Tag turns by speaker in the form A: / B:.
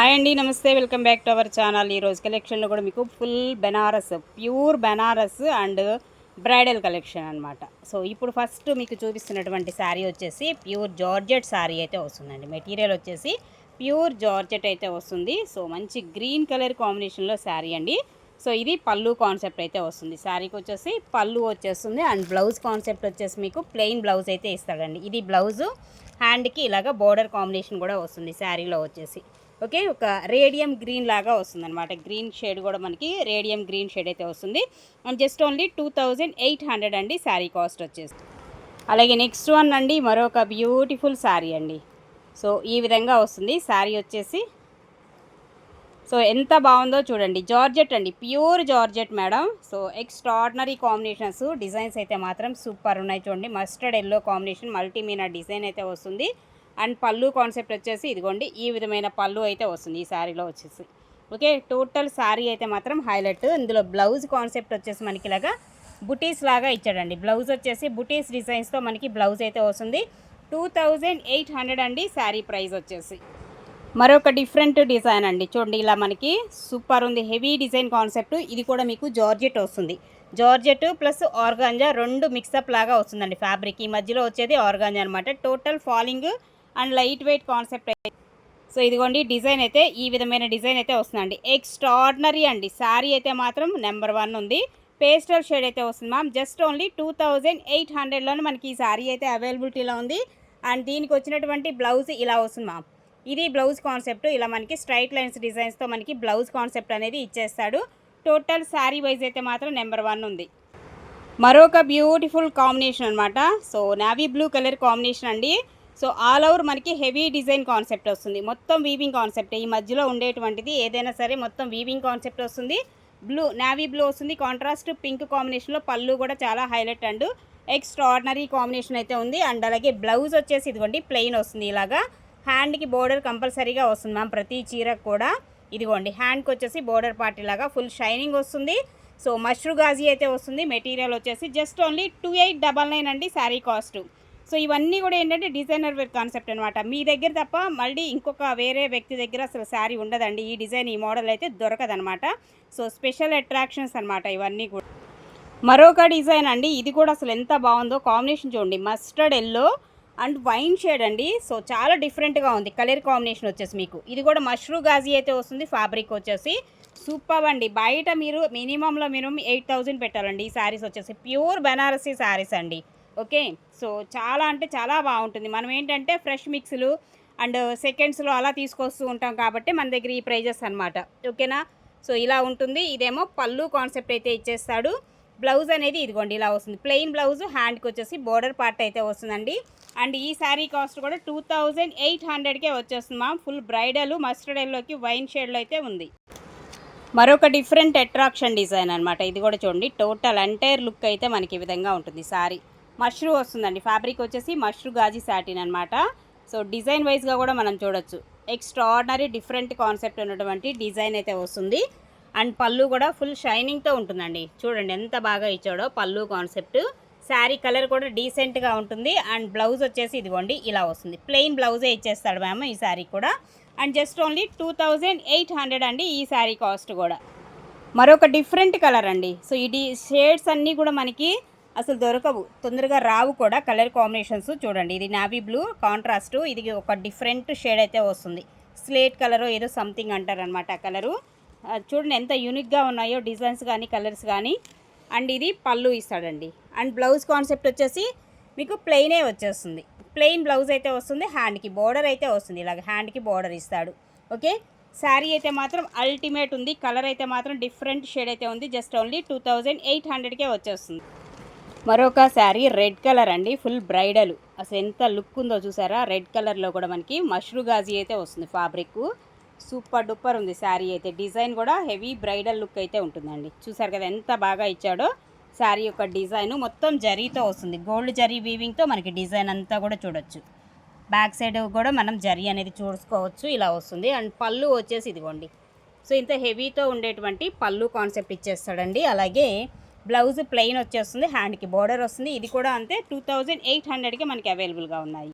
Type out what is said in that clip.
A: Hi అండి నమస్తే. Welcome back to our channel. ఈ రోజు కలెక్షన్లో కూడా మీకు full Banaras pure Banaras and bridal collection అన్నమాట. సో ఇప్పుడు ఫస్ట్ మీకు చూపిస్తున్నటువంటి శారీ వచ్చేసి ప్యూర్ జార్జెట్ శారీ అయితే వస్తుందండి. మెటీరియల్ వచ్చేసి ప్యూర్ జార్జెట్ అయితే వస్తుంది. సో మంచి గ్రీన్ కలర్ కాంబినేషన్లో శారీ అండి. సో ఇది పళ్ళు కాన్సెప్ట్ అయితే వస్తుంది. శారీకి వచ్చేసి పళ్ళు వచ్చేస్తుంది అండ్ బ్లౌజ్ కాన్సెప్ట్ వచ్చేసి మీకు ప్లెయిన్ బ్లౌజ్ అయితే ఇస్తాడండి. ఇది బ్లౌజు హ్యాండ్కి ఇలాగ బోర్డర్ కాంబినేషన్ కూడా వస్తుంది శారీలో వచ్చేసి. ఓకే ఒక రేడియం గ్రీన్ లాగా వస్తుంది అనమాట గ్రీన్ షేడ్ కూడా మనకి రేడియం గ్రీన్ షేడ్ అయితే వస్తుంది. And just only two thousand eight hundred అండి శారీ కాస్ట్ వచ్చేసి. అలాగే నెక్స్ట్ వన్ అండి మరొక బ్యూటిఫుల్ శారీ అండి. సో ఈ విధంగా వస్తుంది. శారీ వచ్చేసి సో ఎంత బాగుందో చూడండి. జార్జెట్ అండి pure georgette madam. So extraordinary combinations designs అయితే మాత్రం సూపర్ ఉన్నాయి చూడండి. మస్టర్డ్ ఎల్లో కాంబినేషన్ మల్టీమీనా డిజైన్ అయితే వస్తుంది. అండ్ పళ్ళు కాన్సెప్ట్ వచ్చేసి ఇదిగోండి ఈ విధమైన పళ్ళు అయితే వస్తుంది ఈ శారీలో వచ్చేసి. ఓకే టోటల్ శారీ అయితే మాత్రం హైలైట్. ఇందులో బ్లౌజ్ కాన్సెప్ట్ వచ్చేసి మనకి ఇలాగా బుటీస్ లాగా ఇచ్చాడండి. బ్లౌజ్ వచ్చేసి బుటీస్ డిజైన్స్తో మనకి బ్లౌజ్ అయితే వస్తుంది. టూ థౌజండ్ ఎయిట్ హండ్రెడ్ అండి శారీ ప్రైస్ వచ్చేసి. మరొక డిఫరెంట్ డిజైన్ అండి. చూడండి ఇలా మనకి సూపర్ ఉంది. Heavy design concept. ఇది కూడా మీకు జార్జెట్ వస్తుంది. జార్జెట్ ప్లస్ ఆర్గాంజా రెండు మిక్సప్ లాగా వస్తుందండి ఫ్యాబ్రిక్. ఈ మధ్యలో వచ్చేది ఆర్గాంజా అనమాట total falling and light weight concept so ఇదిగోండి డిజైన్ అయితే ఈ విధమైన డిజైన్ అయితే వస్తుందండి. ఎక్స్ట్రాడినరీ అండి. శారీ అయితే మాత్రం నెంబర్ వన్ ఉంది. పేస్టల్ షేడ్ అయితే వస్తుంది ma'am just only two thousand eight హండ్రెడ్లోనే మనకి ఈ శారీ అయితే అవైలబిలిటీలో ఉంది. అండ్ దీనికి వచ్చినటువంటి బ్లౌజ్ ఇలా వస్తుంది మ్యామ్ ఇది బ్లౌజ్ కాన్సెప్ట్ ఇలా మనకి స్ట్రైట్ లైన్స్ డిజైన్స్తో మనకి బ్లౌజ్ కాన్సెప్ట్ అనేది ఇచ్చేస్తాడు. టోటల్ శారీ వైజ్ అయితే మాత్రం నెంబర్ వన్ ఉంది. మరొక బ్యూటిఫుల్ కాంబినేషన్ అనమాట so navy blue colour combination అండి. సో ఆల్ ఓవర్ మనకి హెవీ డిజైన్ కాన్సెప్ట్ వస్తుంది. మొత్తం వీవింగ్ కాన్సెప్ట్ ఈ మధ్యలో ఉండేటువంటిది ఏదైనా సరే మొత్తం వీవింగ్ కాన్సెప్ట్ వస్తుంది. బ్లూ నావీ బ్లూ వస్తుంది. కాంట్రాస్ట్ పింక్ కాంబినేషన్లో పళ్ళు కూడా చాలా హైలైట్ అండ్ ఎక్స్ట్రాడినరీ కాంబినేషన్ అయితే ఉంది. అండ్ అలాగే బ్లౌజ్ వచ్చేసి ఇదిగోండి ప్లెయిన్ వస్తుంది ఇలాగా. హ్యాండ్కి బోర్డర్ కంపల్సరీగా వస్తుంది మ్యామ్ ప్రతి చీరకు కూడా. ఇదిగోండి హ్యాండ్కి వచ్చేసి బోర్డర్ పార్టీ లాగా ఫుల్ షైనింగ్ వస్తుంది. సో మష్రూ గాజీ అయితే వస్తుంది. మెటీరియల్ వచ్చేసి just only two eight double nine అండి శారీ కాస్ట్ సో ఇవన్నీ కూడా ఏంటంటే డిజైనర్ వేర్ కాన్సెప్ట్ అనమాట మీ దగ్గర తప్ప మళ్ళీ ఇంకొక వేరే వ్యక్తి దగ్గర అసలు శారీ ఉండదండి. ఈ డిజైన్ ఈ మోడల్ అయితే దొరకదనమాట సో స్పెషల్ అట్రాక్షన్స్ అనమాట ఇవన్నీ కూడా. మరొక డిజైన్ అండి. ఇది కూడా అసలు ఎంత బాగుందో కాంబినేషన్ చూడండి. Mustard yellow and wine shade అండి. సో చాలా డిఫరెంట్గా ఉంది. కలర్ కాంబినేషన్ వచ్చేసి మీకు. ఇది కూడా మష్రూ గాజీ అయితే వస్తుంది. ఫ్యాబ్రిక్ వచ్చేసి సూపర్ అండి. బయట మీరు మినిమంలో మినిమం ఎయిట్ థౌజండ్ పెట్టాలండి. ఈ శారీస్ వచ్చేసి ప్యూర్ బెనారసీ శారీస్ అండి. ఓకే? సో చాలా అంటే చాలా బాగుంటుంది. మనం ఏంటంటే ఫ్రెష్ మిక్స్లు అండ్ సెకండ్స్లో అలా తీసుకొస్తూ ఉంటాం కాబట్టి మన దగ్గర ఈ ప్రైజెస్ అనమాట ఓకేనా? సో ఇలా ఉంటుంది. ఇదేమో పళ్ళు కాన్సెప్ట్ అయితే ఇచ్చేస్తాడు. బ్లౌజ్ అనేది ఇదిగోండి ఇలా వస్తుంది. ప్లెయిన్ బ్లౌజ్ హ్యాండ్కి వచ్చేసి బోర్డర్ పార్ట్ అయితే వస్తుందండి. అండ్ ఈ శారీ కాస్ట్ కూడా టూ థౌజండ్ ఎయిట్ హండ్రెడ్కే వచ్చేస్తుంది మ్యామ్. ఫుల్ బ్రైడల్ మస్టర్డ్ ఎల్లోకి వైన్ షేడ్లో అయితే ఉంది. మరొక డిఫరెంట్ అట్రాక్షన్ డిజైన్ అనమాట ఇది కూడా చూడండి. టోటల్ ఎంటైర్ లుక్ అయితే మనకి ఈ విధంగా ఉంటుంది శారీ. మష్రూ వస్తుందండి. ఫ్యాబ్రిక్ వచ్చేసి మష్రూ గాజీ శాటిన్ అనమాట సో డిజైన్ వైజ్గా కూడా మనం చూడొచ్చు. ఎక్స్ట్రాడినరీ డిఫరెంట్ కాన్సెప్ట్ ఉన్నటువంటి డిజైన్ అయితే వస్తుంది. అండ్ పళ్ళు కూడా ఫుల్ షైనింగ్తో ఉంటుందండి. చూడండి ఎంత బాగా ఇచ్చాడో పళ్ళు కాన్సెప్ట్. శారీ కలర్ కూడా డీసెంట్గా ఉంటుంది. అండ్ బ్లౌజ్ వచ్చేసి ఇదిగోండి ఇలా వస్తుంది. ప్లెయిన్ బ్లౌజే ఇచ్చేస్తాడు మ్యామ్ ఈ శారీ కూడా. And just only two thousand eight hundred అండి ఈ శారీ కాస్ట్ కూడా. మరొక డిఫరెంట్ కలర్ అండి. సో ఇది షేడ్స్ అన్నీ కూడా మనకి అసలు దొరకవు. తొందరగా రావు కూడా కలర్ కాంబినేషన్స్ చూడండి. ఇది నావీ బ్లూ కాంట్రాస్ట్ ఇది ఒక డిఫరెంట్ షేడ్ అయితే వస్తుంది. స్లేట్ కలర్ ఏదో సంథింగ్ అంటారు అనమాట ఆ కలరు చూడండి ఎంత యూనిక్గా ఉన్నాయో డిజైన్స్ కానీ కలర్స్ కానీ అండ్ ఇది పళ్ళు ఇస్తాడండి. అండ్ బ్లౌజ్ కాన్సెప్ట్ వచ్చేసి మీకు ప్లెయినే వచ్చేస్తుంది. ప్లెయిన్ బ్లౌజ్ అయితే వస్తుంది హ్యాండ్కి బోర్డర్ అయితే వస్తుంది. ఇలాగ హ్యాండ్కి బోర్డర్ ఇస్తాడు. ఓకే శారీ అయితే మాత్రం అల్టిమేట్ ఉంది కలర్ అయితే మాత్రం డిఫరెంట్ షేడ్ అయితే ఉంది. Just only two thousand eight హండ్రెడ్కే వచ్చేస్తుంది. మరొక శారీ రెడ్ కలర్ అండి ఫుల్ బ్రైడల్. అసలు ఎంత లుక్ ఉందో చూసారా? రెడ్ కలర్లో కూడా మనకి మష్రూ గాజీ అయితే వస్తుంది ఫ్యాబ్రిక్ సూపర్ డూపర్ ఉంది శారీ అయితే. డిజైన్ కూడా హెవీ బ్రైడల్ లుక్ అయితే ఉంటుందండి. చూసారు కదా ఎంత బాగా ఇచ్చాడో? శారీ యొక్క డిజైన్ మొత్తం జరీతో వస్తుంది. గోల్డ్ జరీ వీవింగ్తో మనకి డిజైన్ అంతా కూడా చూడొచ్చు. బ్యాక్ సైడ్ కూడా మనం జరీ అనేది చూసుకోవచ్చు ఇలా వస్తుంది. అండ్ పళ్ళు వచ్చేసి ఇదిగోండి. సో ఇంత హెవీతో ఉండేటువంటి పళ్ళు కాన్సెప్ట్ ఇచ్చేస్తాడండి. అలాగే బ్లౌజ్ ప్లెయిన్ వచ్చేస్తుంది హ్యాండ్కి బోర్డర్ వస్తుంది. ఇది కూడా అంతే టూ థౌజండ్ ఎయిట్ హండ్రెడ్కి మనకి అవైలబుల్గా ఉన్నాయి.